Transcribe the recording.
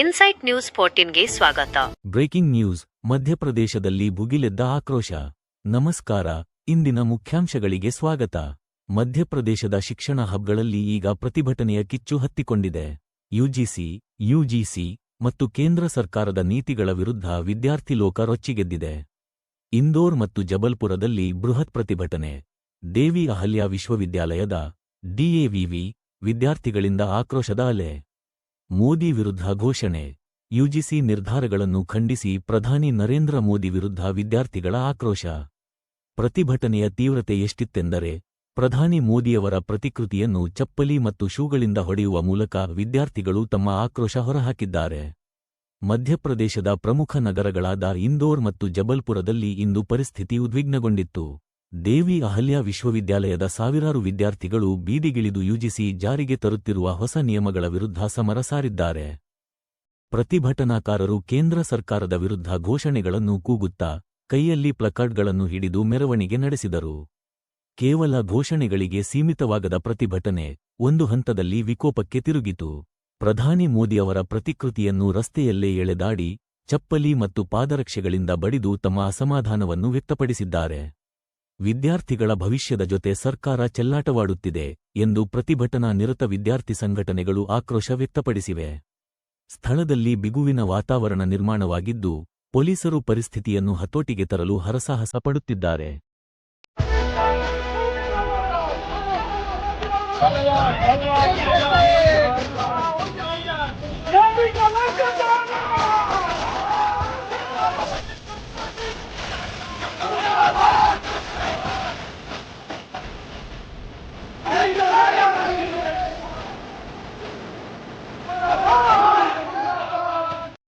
Insight news ಫೋರ್ಟೀನ್ಗೆ ಸ್ವಾಗತ. Breaking news, ಮಧ್ಯಪ್ರದೇಶದಲ್ಲಿ ಭುಗಿಲೆದ್ದ ಆಕ್ರೋಶ. ನಮಸ್ಕಾರ, ಇಂದಿನ ಮುಖ್ಯಾಂಶಗಳಿಗೆ ಸ್ವಾಗತ. ಮಧ್ಯಪ್ರದೇಶದ ಶಿಕ್ಷಣ ಹಬ್ಗಳಲ್ಲಿ ಈಗ ಪ್ರತಿಭಟನೆಯ ಕಿಚ್ಚು ಹತ್ತಿಕೊಂಡಿದೆ. ಯುಜಿಸಿ ಯುಜಿಸಿ ಮತ್ತು ಕೇಂದ್ರ ಸರ್ಕಾರದ ನೀತಿಗಳ ವಿರುದ್ಧ ವಿದ್ಯಾರ್ಥಿ ಲೋಕ ರೊಚ್ಚಿಗೆದ್ದಿದೆ. ಇಂದೋರ್ ಮತ್ತು ಜಬಲ್ಪುರದಲ್ಲಿ ಬೃಹತ್ ಪ್ರತಿಭಟನೆ. ದೇವಿ ಅಹಲ್ಯ ವಿಶ್ವವಿದ್ಯಾಲಯದ ಡಿಎವಿವಿ ವಿದ್ಯಾರ್ಥಿಗಳಿಂದ ಆಕ್ರೋಶದ ಅಲೆ. ಮೋದಿ ವಿರುದ್ಧ ಘೋಷಣೆ. ಯುಜಿಸಿ ನಿರ್ಧಾರಗಳನ್ನು ಖಂಡಿಸಿ ಪ್ರಧಾನಿ ನರೇಂದ್ರ ಮೋದಿ ವಿರುದ್ಧ ವಿದ್ಯಾರ್ಥಿಗಳ ಆಕ್ರೋಶ. ಪ್ರತಿಭಟನೆಯ ತೀವ್ರತೆ ಎಷ್ಟಿತ್ತೆಂದರೆ, ಪ್ರಧಾನಿ ಮೋದಿಯವರ ಪ್ರತಿಕೃತಿಯನ್ನು ಚಪ್ಪಲಿ ಮತ್ತು ಶೂಗಳಿಂದ ಹೊಡೆಯುವ ಮೂಲಕ ವಿದ್ಯಾರ್ಥಿಗಳು ತಮ್ಮ ಆಕ್ರೋಶ ಹೊರಹಾಕಿದ್ದಾರೆ. ಮಧ್ಯಪ್ರದೇಶದ ಪ್ರಮುಖ ನಗರಗಳಾದ ಇಂದೋರ್ ಮತ್ತು ಜಬಲ್ಪುರದಲ್ಲಿ ಇಂದು ಪರಿಸ್ಥಿತಿ ಉದ್ವಿಗ್ನಗೊಂಡಿತ್ತು. ದೇವಿ ಅಹಲ್ಯ ವಿಶ್ವವಿದ್ಯಾಲಯದ ಸಾವಿರಾರು ವಿದ್ಯಾರ್ಥಿಗಳು ಬೀದಿಗಿಳಿದು ಯುಜಿಸಿ ಜಾರಿಗೆ ತರುತ್ತಿರುವ ಹೊಸ ನಿಯಮಗಳ ವಿರುದ್ಧ ಸಮರ ಸಾರಿದ್ದಾರೆ. ಪ್ರತಿಭಟನಾಕಾರರು ಕೇಂದ್ರ ಸರ್ಕಾರದ ವಿರುದ್ಧ ಘೋಷಣೆಗಳನ್ನು ಕೂಗುತ್ತಾ ಕೈಯಲ್ಲಿ ಪ್ಲಕಾರ್ಡ್ಗಳನ್ನು ಹಿಡಿದು ಮೆರವಣಿಗೆ ನಡೆಸಿದರು. ಕೇವಲ ಘೋಷಣೆಗಳಿಗೆ ಸೀಮಿತವಾಗದ ಪ್ರತಿಭಟನೆ ಒಂದು ಹಂತದಲ್ಲಿ ವಿಕೋಪಕ್ಕೆ ತಿರುಗಿತು. ಪ್ರಧಾನಿ ಮೋದಿಯವರ ಪ್ರತಿಕೃತಿಯನ್ನು ರಸ್ತೆಯಲ್ಲೇ ಎಳೆದಾಡಿ, ಚಪ್ಪಲಿ ಮತ್ತು ಪಾದರಕ್ಷೆಗಳಿಂದ ಬಡಿದು ತಮ್ಮ ಅಸಮಾಧಾನವನ್ನು ವ್ಯಕ್ತಪಡಿಸಿದ್ದಾರೆ. ವಿದ್ಯಾರ್ಥಿಗಳ ಭವಿಷ್ಯದ ಜೊತೆ ಸರ್ಕಾರ ಚೆಲ್ಲಾಟವಾಡುತ್ತಿದೆ ಎಂದು ಪ್ರತಿಭಟನಾ ನಿರತ ವಿದ್ಯಾರ್ಥಿ ಸಂಘಟನೆಗಳು ಆಕ್ರೋಶ ವ್ಯಕ್ತಪಡಿಸಿವೆ. ಸ್ಥಳದಲ್ಲಿ ಬಿಗುವಿನ ವಾತಾವರಣ ನಿರ್ಮಾಣವಾಗಿದ್ದು, ಪೊಲೀಸರು ಪರಿಸ್ಥಿತಿಯನ್ನು ಹತೋಟಿಗೆ ತರಲು ಹರಸಾಹಸ ಪಡುತ್ತಿದ್ದಾರೆ.